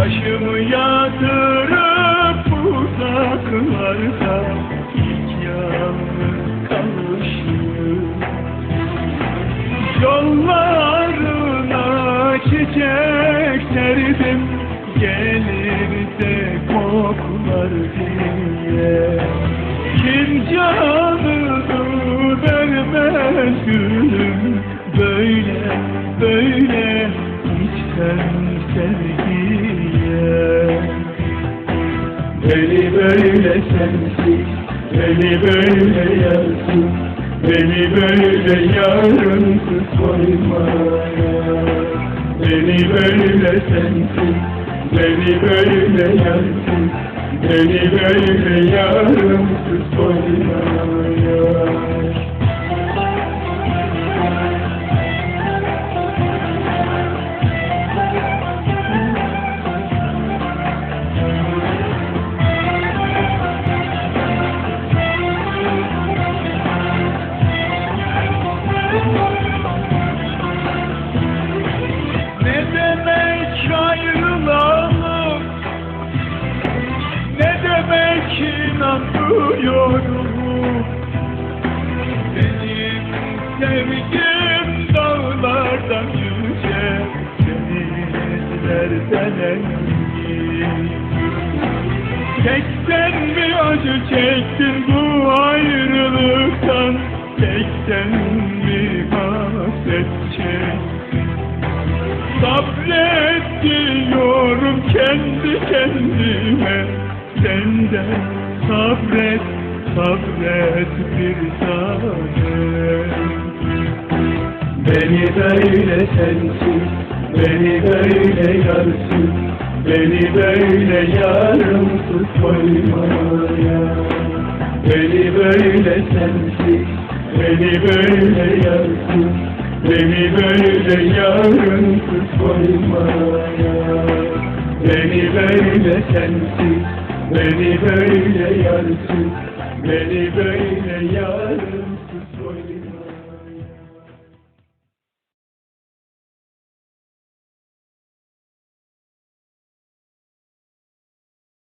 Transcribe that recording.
Başımı yatırıp uzaklarda ilk yalnız kalmışım Yollarına çiçek serdim Gelir de koklar diye. Kim canını vermez gülüm Böyle böyle hiç sen seni böyle sensiz, beni böyle yarsız, beni böyle yarınsız koymaya. Beni böyle sensiz, beni böyle yarsız, beni böyle yarınsız koymaya. İnanmıyorum Benim sevgim dağlardan yüce Denizlerden engin Tek sen mi acı çektin bu ayrılıktan? Tek sen mi hasret çektin Sabret diyorum kendi kendime Senden sabret, sabret bir tanem Beni böyle sensiz, beni böyle yarsız Beni böyle yarımsız koymaya. Beni böyle sensiz, beni böyle yarsız Beni böyle yarınsız koymaya. Beni böyle sensiz Beni böyle yarsız Beni böyle